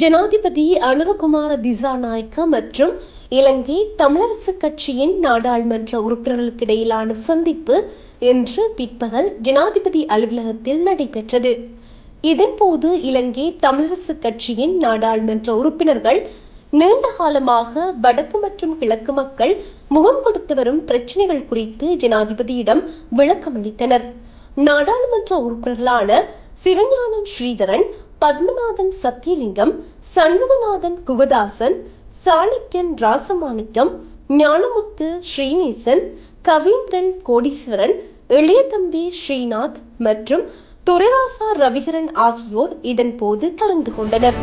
ஜனாதிபதி அனுரகுமார திசாநாயக்க மற்றும் இலங்கை தமிழரசுக் கட்சியின் நாடாளுமன்ற உறுப்பினர்களுக்கு இடையிலான சந்திப்பு இன்று பிற்பகல் ஜனாதிபதி அலுவலகத்தில் நடைபெற்றது. இதன்போது இலங்கை தமிழரசுக் கட்சியின் நாடாளுமன்ற உறுப்பினர்கள் நீண்ட காலமாக வடக்கு மற்றும் கிழக்கு மக்கள் முகம் கொடுத்து வரும் பிரச்சனைகள் குறித்து ஜனாதிபதியிடம் விளக்கமளித்தனர். நாடாளுமன்ற உறுப்பினர்களான சிவஞானம் ஸ்ரீதரன் பத்மநாதன் சத்தியலிங்கம் சண்முகநாதன் குகதாசன் சாணக்கியன் ராசமாணிக்கம் ஞானமுத்து ஸ்ரீநேசன் கவீந்திரன் கோடீஸ்வரன் இளையதம்பி ஸ்ரீநாத் மற்றும் துரைராசா ரவிகரன் ஆகியோர் இதன் போது கலந்து கொண்டனர்.